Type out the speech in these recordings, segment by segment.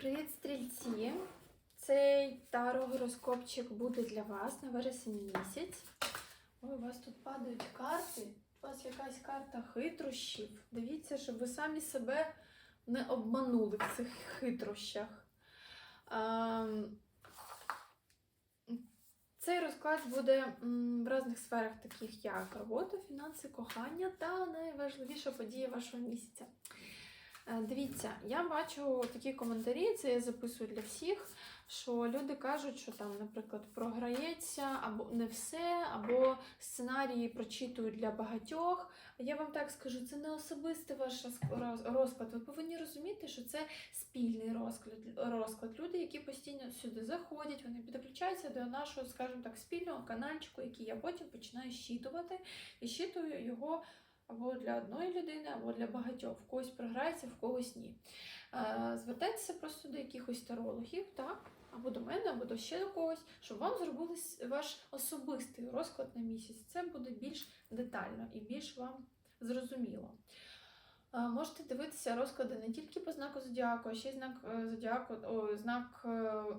Привіт, стрільці! Цей таро-гороскопчик буде для вас на вересень місяць. Ой, у вас тут падають карти. У вас якась карта хитрощів. Дивіться, щоб ви самі себе не обманули в цих хитрощах. Цей розклад буде в різних сферах, таких як робота, фінанси, кохання та найважливіша подія вашого місяця. Е, Дивіться, я бачу такі коментарі, це я записую для всіх, що люди кажуть, що там, наприклад, програється або не все, або сценарії прочитують для багатьох. Я вам так скажу, це не особистий ваш роз- роз- розклад. Ви повинні розуміти, що це спільний розклад. розклад. Люди, які постійно сюди заходять, вони підключаються до нашого, скажімо так, спільного канальчику, який я потім починаю щитувати і щитую його або для одної людини, або для багатьох. В когось програється, в когось ні. Звертайтеся просто до якихось тарологів, так? Або до мене, або до ще до когось, щоб вам зробили ваш особистий розклад на місяць. Це буде більш детально і більш вам зрозуміло. Можете дивитися розклади не тільки по знаку зодіаку, а ще й знак е, зодіаку, о, знак е,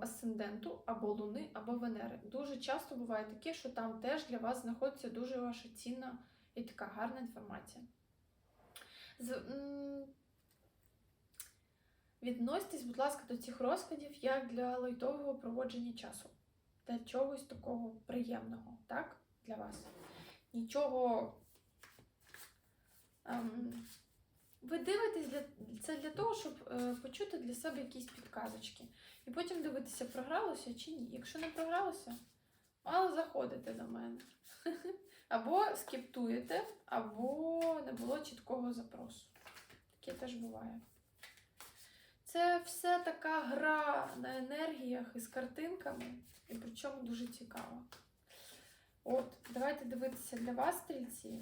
асценденту або Луни, або Венери. Дуже часто буває таке, що там теж для вас знаходиться дуже ваша цінна і така гарна інформація. З, Відносьтесь, будь ласка, до цих розкладів як для лайтового проводження часу, для чогось такого приємного, так? Для вас. Нічого. Ем, ви дивитесь для, це для того, щоб е, почути для себе якісь підказочки. І потім дивитися, програлося чи ні. Якщо не програлося, мало заходите до мене. Або скептуєте, або не було чіткого запросу. Таке теж буває. Це все така гра на енергіях із картинками, і причому дуже цікаво. От, давайте дивитися для вас, стрільці.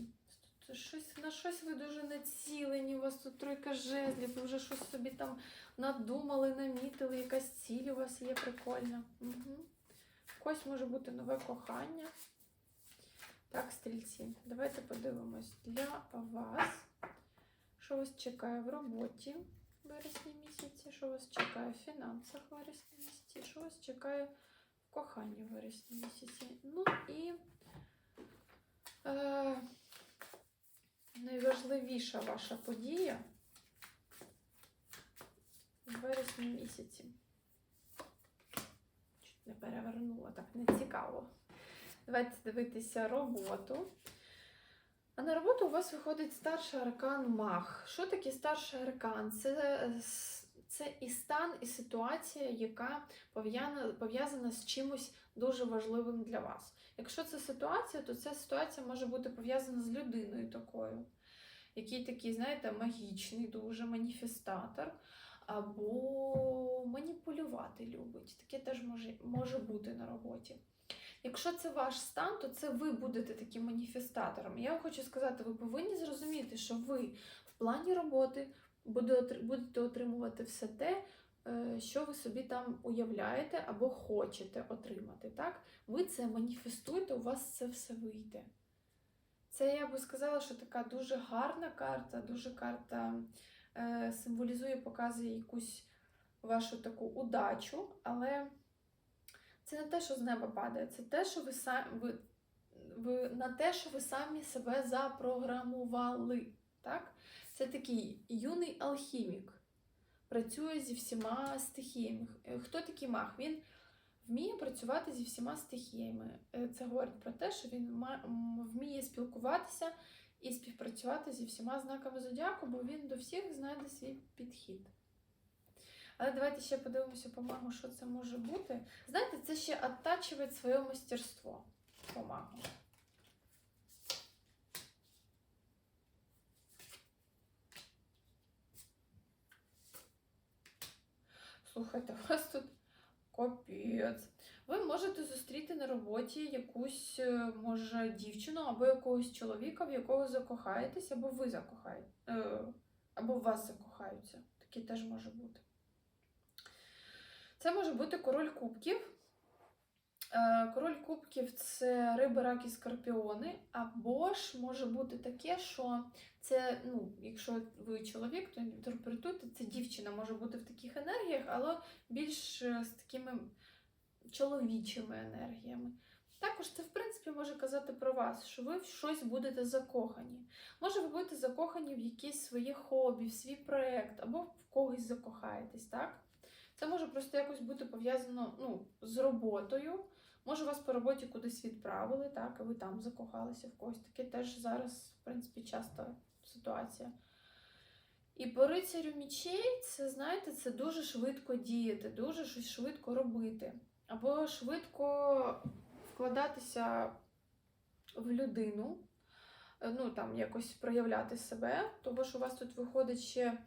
Тут щось, на щось ви дуже націлені, у вас тут тройка жезлів, ви вже щось собі там надумали, намітили, якась ціль у вас є прикольна. Угу. Когось може бути нове кохання. Так, стрільці, давайте подивимось для вас, що вас чекає в роботі в вересні місяці, що вас чекає в фінансах в вересні місяці, що вас чекає в коханні в вересні місяці. Ну і е, найважливіша ваша подія в вересні місяці. Чуть не перевернула, так не цікаво. Давайте дивитися роботу. А на роботу у вас виходить старший аркан Мах. Що таке старший аркан? Це, це і стан, і ситуація, яка пов'язана з чимось дуже важливим для вас. Якщо це ситуація, то ця ситуація може бути пов'язана з людиною такою, який такий, знаєте, магічний, дуже маніфестатор, або маніпулювати любить. Таке теж може, може бути на роботі. Якщо це ваш стан, то це ви будете таким маніфестатором. Я вам хочу сказати, ви повинні зрозуміти, що ви в плані роботи будете отримувати все те, е, що ви собі там уявляєте або хочете отримати. Так? Ви це маніфестуєте, у вас це все вийде. Це я би сказала, що така дуже гарна карта, дуже карта е, символізує, показує якусь вашу таку удачу, але це не те, що з неба падає, це те, що ви самі ви, ви на те, що ви самі себе запрограмували. Так? Це такий юний алхімік, працює зі всіма стихіями. Е, Хто такий маг? Він вміє працювати зі всіма стихіями. Е, Це говорить про те, що він вміє спілкуватися і співпрацювати зі всіма знаками зодіаку, бо він до всіх знайде свій підхід. Але давайте ще подивимося по магу, що це може бути. Знаєте, це ще оттачувати своє мастерство по магу. Слухайте, у вас тут капець. Ви можете зустріти на роботі якусь, е, може, дівчину або якогось чоловіка, в якого закохаєтесь, або ви закохаєте, е, або в вас закохаються. Таке теж може бути. Це може бути король кубків. Е, Король кубків це риби, раки, скорпіони, або ж може бути таке, що це, ну, якщо ви чоловік, то інтерпретуйте, це дівчина може бути в таких енергіях, але більш е, з такими чоловічими енергіями. Також це, в принципі, може казати про вас, що ви в щось будете закохані. Може, ви будете закохані в якесь своє хобі, в свій проєкт, або в когось закохаєтесь, так? Це може просто якось бути пов'язано ну, з роботою. Може, вас по роботі кудись відправили, так, і ви там закохалися в когось. Таке теж зараз, в принципі, часто ситуація. І по рицарю мічей, це, знаєте, це дуже швидко діяти, дуже щось швидко робити. Або швидко вкладатися в людину, ну там якось проявляти себе, тому що у вас тут виходить ще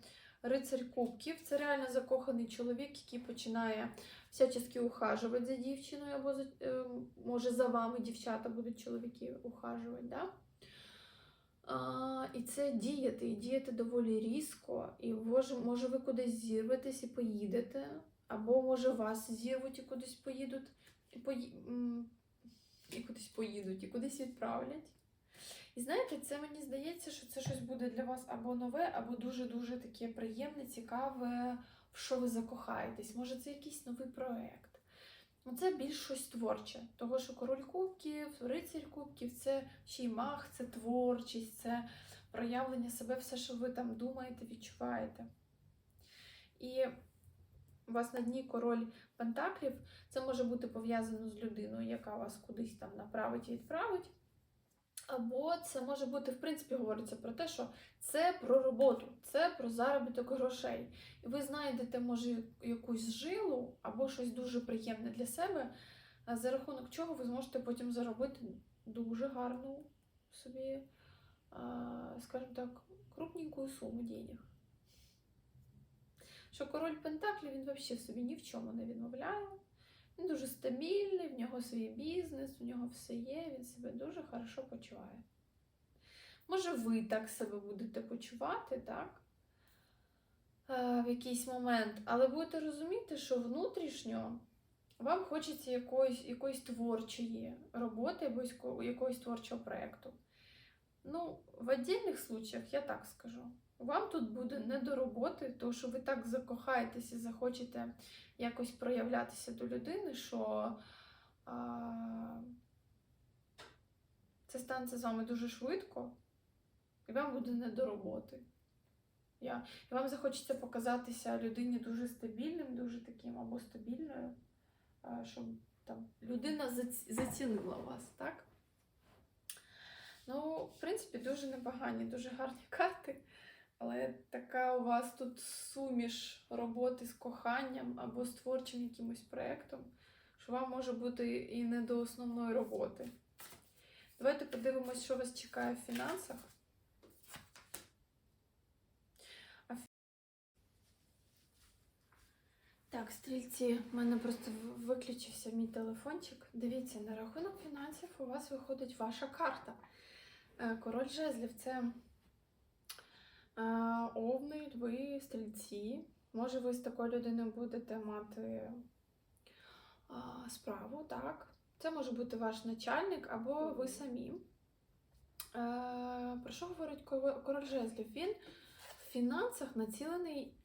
рицарь кубків. Це реально закоханий чоловік, який починає всячески ухажувати за дівчиною, або за, е, може за вами дівчата будуть чоловіки ухажувати. Да? А, і це діяти, і діяти доволі різко, і може, може ви кудись зірветесь і поїдете, або може вас зірвуть і кудись поїдуть, і, пої... і кудись поїдуть, і кудись відправлять. І знаєте, це мені здається, що це щось буде для вас або нове, або дуже-дуже таке приємне, цікаве, в що ви закохаєтесь. Може, це якийсь новий проект. Це більш щось творче, того що король кубків, рицарь кубків це ще й мах, це творчість, це проявлення себе, все, що ви там думаєте, відчуваєте. І у вас на дні король пентаклів, це може бути пов'язано з людиною, яка вас кудись там направить і відправить. Або це може бути, в принципі, говориться про те, що це про роботу, це про заробіток грошей. І ви знайдете, може, якусь жилу або щось дуже приємне для себе, за рахунок чого ви зможете потім заробити дуже гарну собі, скажімо так, крупненьку суму денег. Що король Пентаклів він взагалі собі ні в чому не відмовляє. Він дуже стабільний, в нього свій бізнес, у нього все є, він себе дуже хорошо почуває. Може, ви так себе будете почувати, так? Е, в якийсь момент, але будете розуміти, що внутрішньо вам хочеться якоїсь, якоїсь творчої роботи або якогось творчого проєкту. Ну, в віддільних случаях я так скажу. Вам тут буде не до роботи, тому що ви так закохаєтеся захочете якось проявлятися до людини, що а, це станеться з вами дуже швидко, і вам буде не до роботи. Я, і вам захочеться показатися людині дуже стабільним, дуже таким або стабільною, а, щоб там людина заці- зацінила вас, так? Ну, в принципі, дуже непогані, дуже гарні карти. Але така у вас тут суміш роботи з коханням або з творчим якимось проєктом, що вам може бути і не до основної роботи. Давайте подивимось, що вас чекає в фінансах. Так, стрільці, в мене просто виключився мій телефончик. Дивіться, на рахунок фінансів у вас виходить ваша карта. Е, Король жезлів це овни, льви, стрільці. Може, ви з такою людиною будете мати справу, так? Це може бути ваш начальник або ви самі. Про що говорить король жезлів? Він в фінансах націлений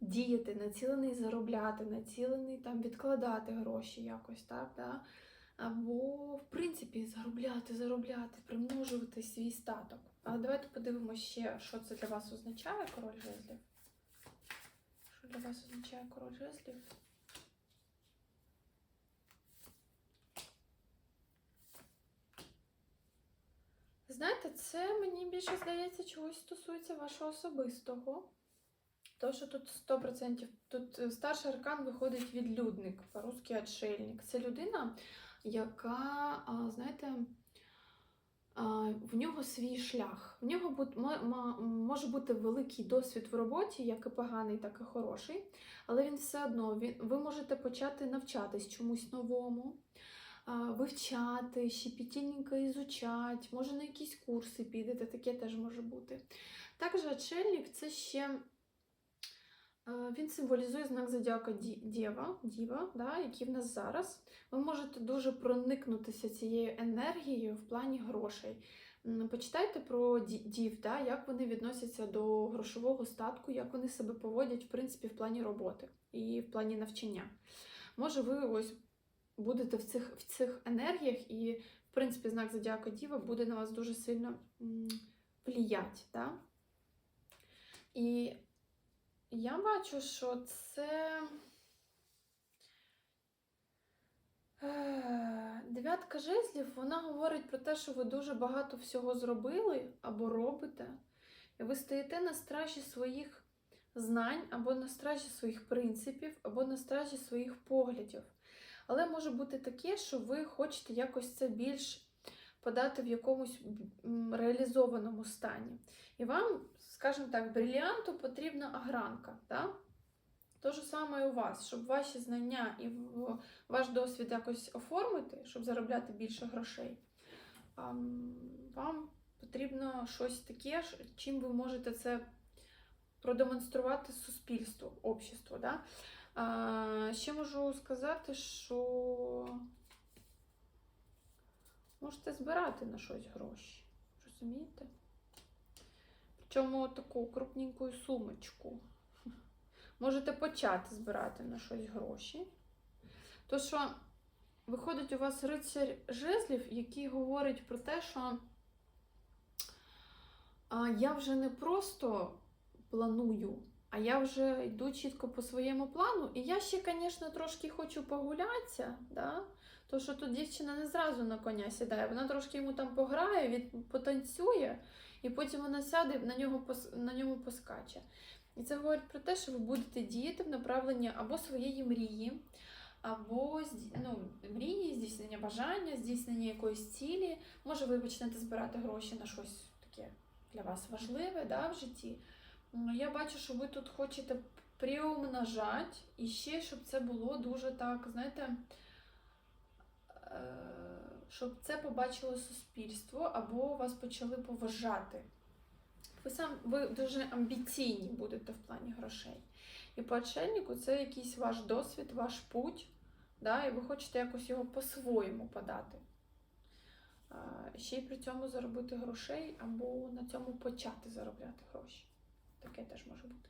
діяти, націлений заробляти, націлений там відкладати гроші якось, так? Да? Або, в принципі, заробляти, заробляти, примножувати свій статок. Але давайте подивимося ще, що це для вас означає король жезлів. Що для вас означає король жезлів? Знаєте, це мені більше здається чогось стосується вашого особистого. То, що тут 100%, тут е, старший аркан виходить відлюдник, по-русски отшельник. Це людина, яка, знаєте, в нього свій шлях. В нього може бути великий досвід в роботі, як і поганий, так і хороший. Але він все одно, ви можете почати навчатись чомусь новому, вивчати, щепетільненько ізучати, може на якісь курси підете, таке теж може бути. Також отшельник це ще Він символізує знак зодіака Ді- Дєва, Діва, да, який в нас зараз. Ви можете дуже проникнутися цією енергією в плані грошей. Почитайте про дів, да, як вони відносяться до грошового статку, як вони себе поводять в принципі в плані роботи і в плані навчання. Може, ви ось будете в цих, в цих енергіях, і, в принципі, знак зодіака Діва буде на вас дуже сильно вліять. Да? І я бачу, що це. Е, Дев'ятка жезлів, вона говорить про те, що ви дуже багато всього зробили або робите, і ви стоїте на стражі своїх знань, або на стражі своїх принципів, або на стражі своїх поглядів. Але може бути таке, що ви хочете якось це більш подати в якомусь реалізованому стані. І вам, скажімо так, бриліанту потрібна агранка. Да? То ж саме і у вас, щоб ваші знання і ваш досвід якось оформити, щоб заробляти більше грошей. Вам потрібно щось таке, чим ви можете це продемонструвати суспільству, обществу. Да? Ще можу сказати, що можете збирати на щось гроші. Розумієте? Причому таку крупненьку сумочку. Можете почати збирати на щось гроші. То що виходить у вас рицарь жезлів, який говорить про те, що я вже не просто планую, а я вже йду чітко по своєму плану. І я ще, звісно, трошки хочу погулятися. Да? То, що тут дівчина не зразу на коня сідає, вона трошки йому там пограє, він потанцює, і потім вона сяде на нього на ньому поскаче. І це говорить про те, що ви будете діяти в направленні або своєї мрії, або ну, мрії, здійснення бажання, здійснення якоїсь цілі. Може, ви почнете збирати гроші на щось таке для вас важливе да, в житті. Я бачу, що ви тут хочете приумножати, і ще, щоб це було дуже так, знаєте, е, щоб це побачило суспільство, або вас почали поважати. Ви сам ви дуже амбіційні будете в плані грошей. І по отшельнику це якийсь ваш досвід, ваш путь, да, і ви хочете якось його по-своєму подати. А, ще й при цьому заробити грошей або на цьому почати заробляти гроші. Таке теж може бути.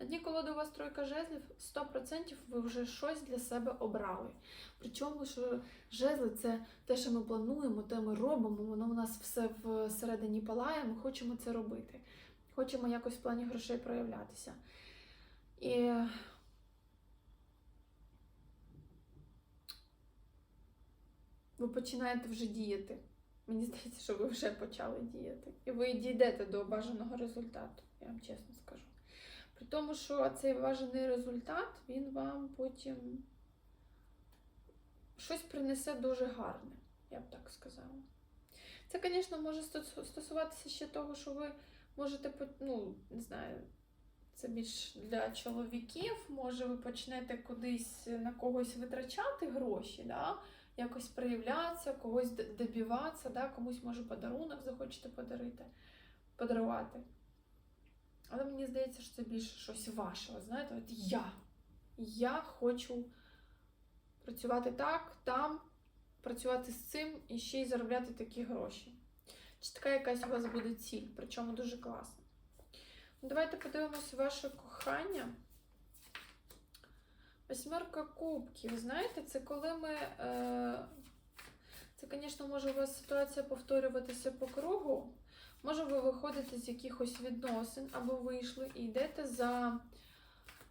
На дні колоди у вас тройка жезлів, 100% ви вже щось для себе обрали. Причому, що жезли це те, що ми плануємо, те ми робимо, воно у нас все всередині палає, ми хочемо це робити. Хочемо якось в плані грошей проявлятися. І ви починаєте вже діяти. Мені здається, що ви вже почали діяти. І ви дійдете до бажаного результату, я вам чесно скажу. При тому, що цей бажаний результат, він вам потім щось принесе дуже гарне, я б так сказала. Це, звісно, може стосуватися ще того, що ви можете, ну, не знаю, це більш для чоловіків, може ви почнете кудись на когось витрачати гроші, да? якось проявлятися, когось добиватися, да? комусь може подарунок захочете подарити, подарувати. Але мені здається, що це більше щось ваше. Знаєте, от я. Я хочу працювати так, там, працювати з цим і ще й заробляти такі гроші. Чи така якась у вас буде ціль, причому дуже класна. Ну, Давайте подивимося ваше кохання. Восьмерка кубків. Знаєте, це коли ми. Е... Це, звісно, може у вас ситуація повторюватися по кругу. Може, ви виходите з якихось відносин або вийшли і йдете за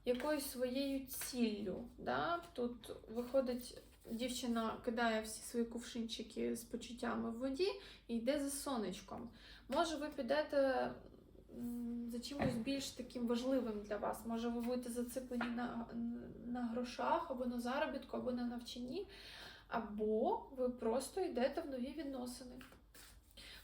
якоюсь своєю ціллю. Да? Тут виходить, дівчина кидає всі свої кувшинчики з почуттями в воді і йде за сонечком. Може, ви підете за чимось більш таким важливим для вас. Може, ви будете зациклені на, на грошах, або на заробітку, або на навчанні, або ви просто йдете в нові відносини.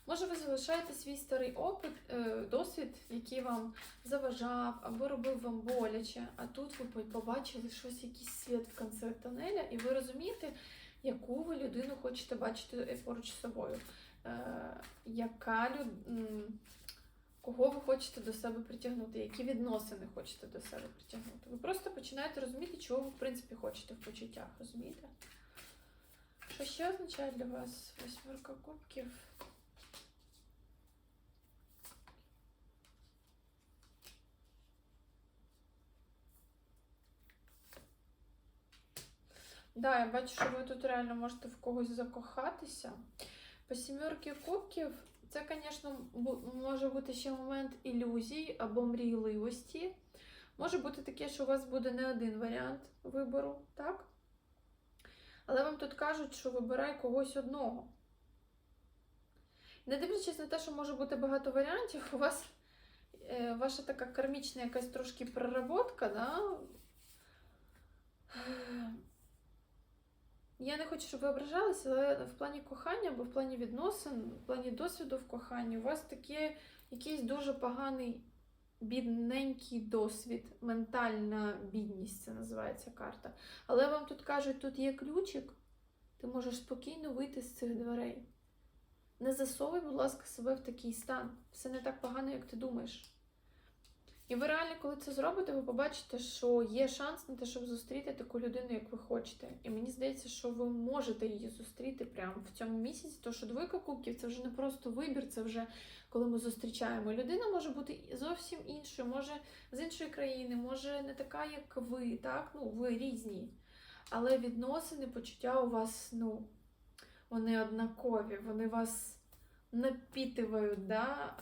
Може, ви залишаєте свій старий опит, е, досвід, який вам заважав або робив вам боляче, а тут ви побачили щось, якийсь світ в кінці тунеля, і ви розумієте, яку ви людину хочете бачити е, поруч з собою. Е, яка люд... кого ви хочете до себе притягнути, які відносини хочете до себе притягнути. Ви просто починаєте розуміти, чого ви, в принципі, хочете в почуттях, розумієте? Що ще означає для вас восьмерка кубків? Да, я бачу, що ви тут реально можете в когось закохатися. По сімерки кубків, це, звісно, може бути ще момент ілюзій або мрійливості. Може бути таке, що у вас буде не один варіант вибору, так? Але вам тут кажуть, що вибирай когось одного. Не дивлячись на те, що може бути багато варіантів, у вас е, ваша така кармічна якась трошки переработка, да? Я не хочу, щоб ви ображалися, але в плані кохання або в плані відносин, в плані досвіду в коханні, у вас таке якийсь дуже поганий бідненький досвід, ментальна бідність, це називається карта. Але вам тут кажуть, тут є ключик, ти можеш спокійно вийти з цих дверей. Не засовуй, будь ласка, себе в такий стан. Все не так погано, як ти думаєш. І ви реально, коли це зробите, ви побачите, що є шанс на те, щоб зустріти таку людину, як ви хочете. І мені здається, що ви можете її зустріти прямо в цьому місяці, тому що двойка кубків це вже не просто вибір, це вже коли ми зустрічаємо. Людина може бути зовсім іншою, може з іншої країни, може не така, як ви, так? Ну, ви різні. Але відносини, почуття у вас, ну, вони однакові, вони вас напітивають, да?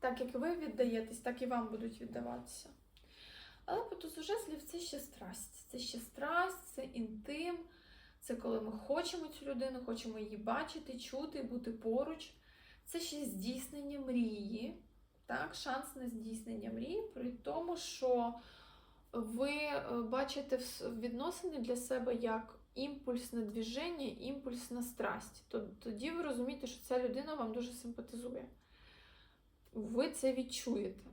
Так як ви віддаєтесь, так і вам будуть віддаватися. Але по тузу жезлів це ще страсть. Це ще страсть, це інтим. Це коли ми хочемо цю людину, хочемо її бачити, чути, бути поруч. Це ще здійснення мрії, так, шанс на здійснення мрії, при тому, що ви е, бачите відносини для себе як імпульсне движення, імпульсна страсть. То- Тоді ви розумієте, що ця людина вам дуже симпатизує. Ви це відчуєте.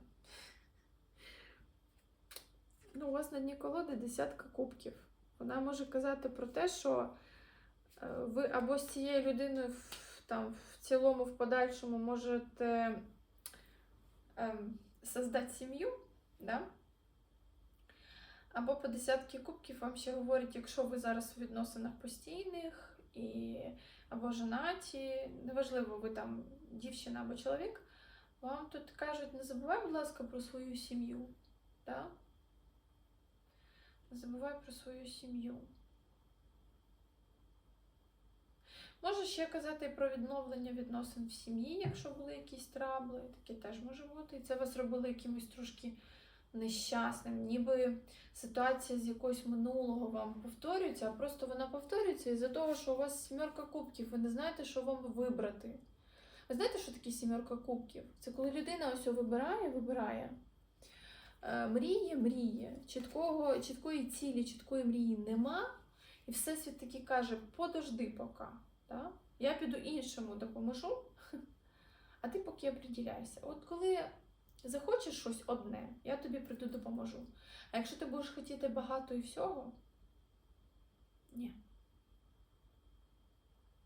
Ну, у вас на дні колоди десятка кубків. Вона може казати про те, що е, ви або з цією людиною там, в цілому, в подальшому можете ем, создати сім'ю, да? або по десятки кубків вам ще говорять, якщо ви зараз у відносинах постійних і або женаті, неважливо, ви там дівчина або чоловік, вам тут кажуть, не забувай, будь ласка, про свою сім'ю. Да? Не забувай про свою сім'ю. Може ще казати про відновлення відносин в сім'ї, якщо були якісь трабли, таке теж може бути. І це вас робило якимось трошки нещасним, ніби ситуація з якогось минулого вам повторюється, а просто вона повторюється із-за того, що у вас сімерка кубків, ви не знаєте, що вам вибрати. Ви знаєте, що таке сімерка кубків? Це коли людина ось вибирає, вибирає. Е, Мріє, мріє. Чіткого, чіткої цілі, чіткої мрії нема. І Всесвіт таки каже, подожди поки. Да? Я піду іншому допоможу, а ти поки оприділяйся. От коли захочеш щось одне, я тобі прийду допоможу. А якщо ти будеш хотіти багато і всього, ні.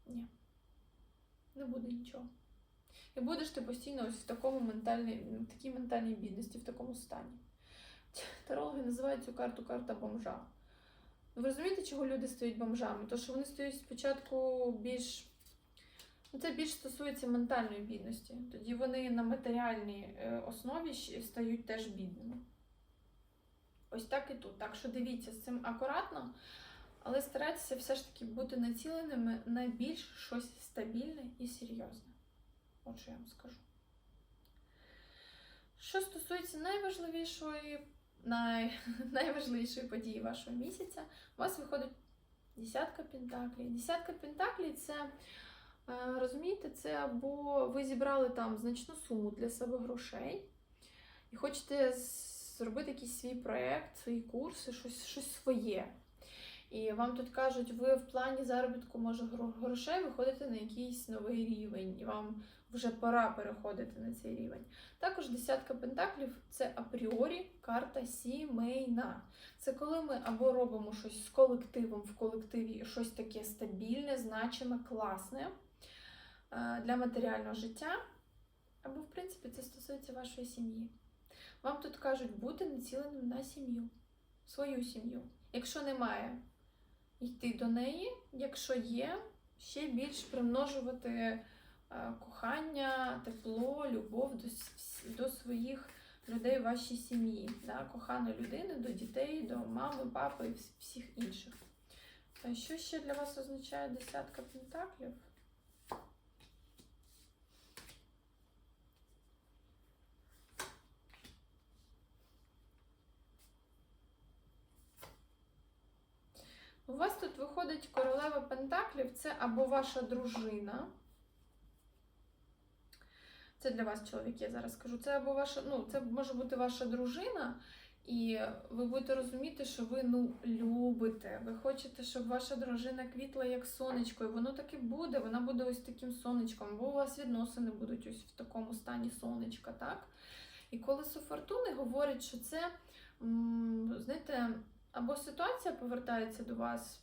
Ні. Не буде нічого. І будеш ти постійно ось в такому ментальній, такій ментальній бідності, в такому стані. Тарологи називають цю карту карта бомжа. Ну, Ви розумієте, чого люди стають бомжами? То, що вони стають спочатку більш. Ну, це більш стосується ментальної бідності. Тоді вони на матеріальній е, основі стають теж бідними. Ось так і тут. Так що дивіться з цим акуратно, але старайтеся все ж таки бути націленими на більш щось стабільне і серйозне. От що я вам скажу. Що стосується найважливішої, най, найважливішої події вашого місяця, у вас виходить десятка пентаклів. Десятка пентаклів це, е, розумієте, це або ви зібрали там значну суму для себе грошей і хочете зробити якийсь свій проєкт, свої курси, щось, щось своє. І вам тут кажуть, ви в плані заробітку може грошей виходите на якийсь новий рівень, і вам вже пора переходити на цей рівень. Також десятка пентаклів це апріорі карта сімейна. Це коли ми або робимо щось з колективом в колективі, щось таке стабільне, значиме, класне е, для матеріального життя. Або, в принципі, це стосується вашої сім'ї. Вам тут кажуть бути націленим на сім'ю, свою сім'ю. Якщо немає, йти до неї, якщо є, ще більш примножувати е, кохання, тепло, любов до, до своїх людей в вашій сім'ї, да? коханої людини, до дітей, до мами, папи і всіх інших. Що ще для вас означає десятка пентаклів? У вас тут виходить королева Пентаклів, це або ваша дружина. Це для вас, чоловік, я зараз скажу. Це або ваша, ну, це може бути ваша дружина, і ви будете розуміти, що ви ну, любите. Ви хочете, щоб ваша дружина квітла як сонечко, і воно так і буде. Вона буде ось таким сонечком, бо у вас відносини будуть ось в такому стані сонечка, так? І колесо фортуни говорить, що це, знаєте, або ситуація повертається до вас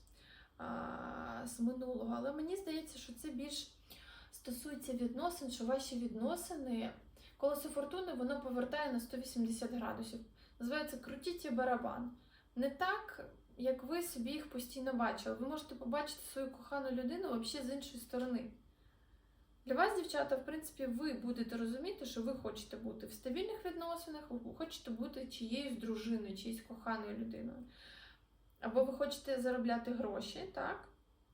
з минулого, але мені здається, що це більш стосується відносин, що ваші відносини, колесо фортуни, воно повертає на 180 градусів. Називається крутіть барабан. Не так, як ви собі їх постійно бачили. Ви можете побачити свою кохану людину взагалі з іншої сторони. Для вас, дівчата, в принципі, ви будете розуміти, що ви хочете бути в стабільних відносинах, ви хочете бути чиєюсь дружиною, чиєюсь коханою людиною. Або ви хочете заробляти гроші, так?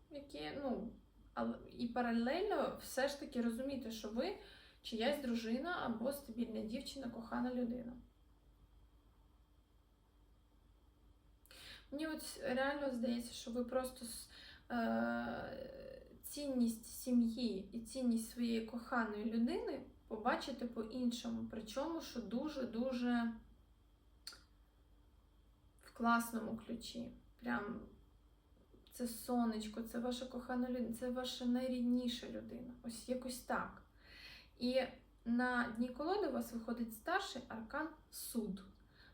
Які, ну, і паралельно все ж таки розуміти, що ви чиясь дружина або стабільна дівчина, кохана людина. Мені от реально здається, що ви просто е, цінність сім'ї і цінність своєї коханої людини побачите по-іншому. Причому, що дуже-дуже в класному ключі. Прям це сонечко, це ваша кохана людина, це ваша найрідніша людина. Ось якось так. І на дні колоди у вас виходить старший аркан суд.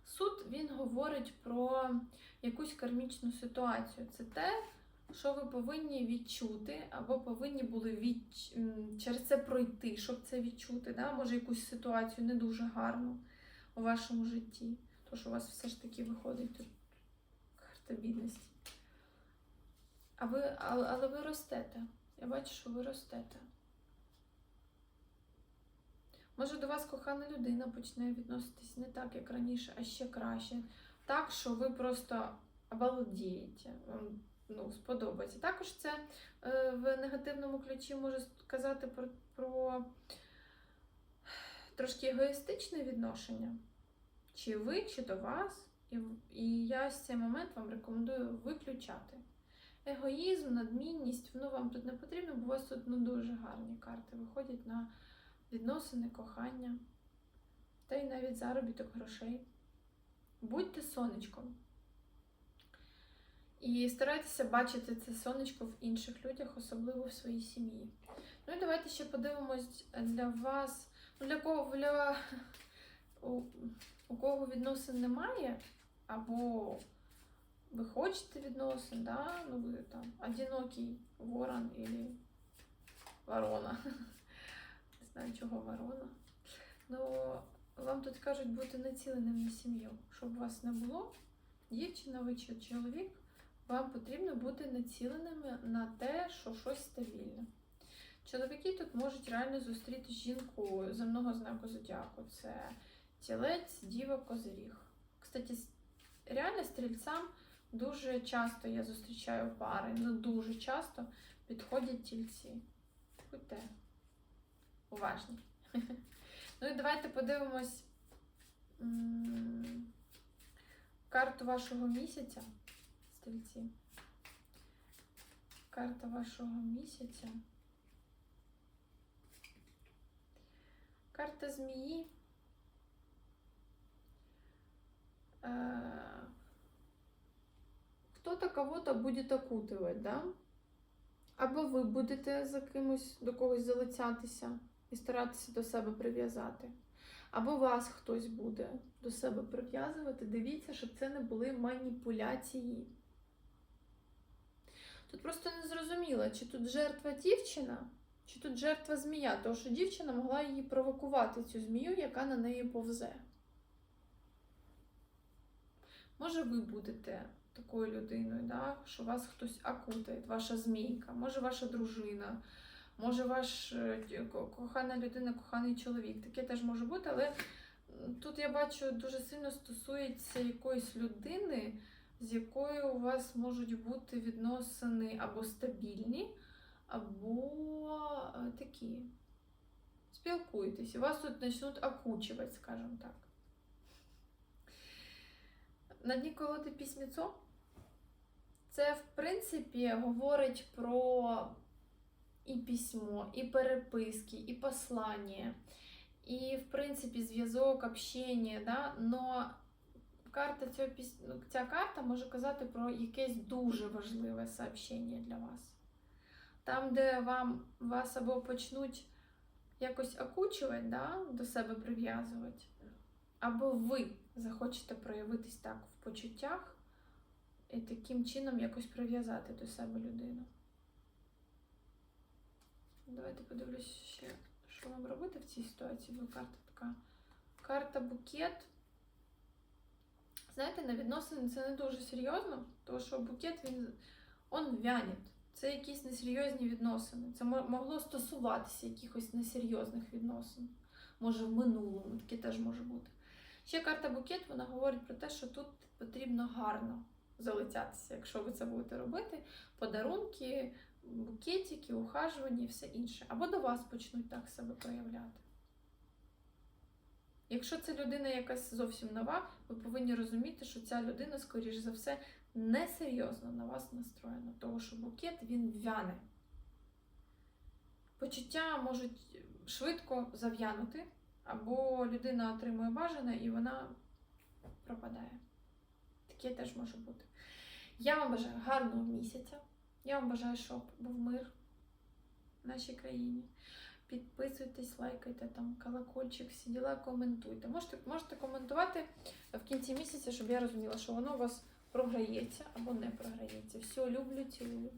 Суд він говорить про якусь кармічну ситуацію. Це те, що ви повинні відчути, або повинні були від... через це пройти, щоб це відчути. Да? Може, якусь ситуацію не дуже гарну у вашому житті. Тож у вас все ж таки виходить тут карта бідності. А ви, але, але ви ростете. Я бачу, що ви ростете. Може, до вас кохана людина почне відноситись не так, як раніше, а ще краще. Так, що ви просто обалдієте, вам ну, сподобається. Також це е, в негативному ключі може сказати про, про трошки егоїстичне відношення. Чи ви, чи до вас. І, і я ось цей момент вам рекомендую виключати. Егоїзм, надмінність, воно вам тут не потрібно, бо у вас тут ну, дуже гарні карти виходять на відносини, кохання, та й навіть заробіток грошей. Будьте сонечком. І старайтеся бачити це сонечко в інших людях, особливо в своїй сім'ї. Ну і давайте ще подивимось для вас, ну для кого для у, кого відносин немає, або ви хочете відносин, да? ну ви там одинокий ворон или ворона. Не знаю, чого ворона. Ну, вам тут кажуть бути націленим на сім'ю. Щоб вас не було, дівчина ви чи чоловік, вам потрібно бути націленими на те, що щось стабільне. Чоловіки тут можуть реально зустріти жінку земного знаку зодіаку. Це тілець, діва, козиріг. Кстати, реально стрільцям дуже часто я зустрічаю пари, ну дуже часто підходять тільці. Будьте уважні. Ну і давайте подивимось карту вашого місяця, стрільці. Карта вашого місяця. Карта змії. Э, Кто-то кого-то будет окутывать, да? Або ви будете за кимось до когось залицятися і старатися до себе прив'язати. Або вас хтось буде до себе прив'язувати. Дивіться, щоб це не були маніпуляції. Тут просто не зрозуміло, чи тут жертва дівчина, Чи тут жертва змія? Тому що дівчина могла її провокувати, цю змію, яка на неї повзе. Може, ви будете такою людиною, да? що вас хтось окутає, ваша змійка, може ваша дружина, може ваш е, кохана людина, коханий чоловік. Таке теж може бути, але тут я бачу дуже сильно стосується якоїсь людини, з якою у вас можуть бути відносини або стабільні, або е, такі. Спілкуйтесь, і вас тут почнуть окучувати, скажімо так. На дні колоди письмецо це, в принципі, говорить про і письмо, і переписки, і послання, і, в принципі, зв'язок, общення, да? но карта цього піс... ну, ця карта може казати про якесь дуже важливе сообщення для вас. Там, де вам вас або почнуть якось окучувати, да? до себе прив'язувати, або ви захочете проявитись так в почуттях і таким чином якось прив'язати до себе людину. Давайте подивлюсь ще, що вам робити в цій ситуації, бо карта така. Карта букет. Знаєте, на відносини це не дуже серйозно, тому що букет він он вянет. Це якісь несерйозні відносини. Це могло стосуватися якихось несерйозних відносин. Може, в минулому, таке теж може бути. Ще карта букет вона говорить про те, що тут потрібно гарно залицятися, якщо ви це будете робити. Подарунки, букетики, ухажування і все інше. Або до вас почнуть так себе проявляти. Якщо це людина якась зовсім нова, ви повинні розуміти, що ця людина, скоріш за все, несерйозно на вас настроєна, тому що букет він вяне. Почуття можуть швидко зав'янути, або людина отримує бажане і вона пропадає. Таке теж може бути. Я вам бажаю гарного місяця. Я вам бажаю, щоб був мир в нашій країні. Підписуйтесь, лайкайте там колокольчик, всі діла, коментуйте. Можете, можете коментувати в кінці місяця, щоб я розуміла, що воно у вас програється або не програється. Все, люблю, цілую.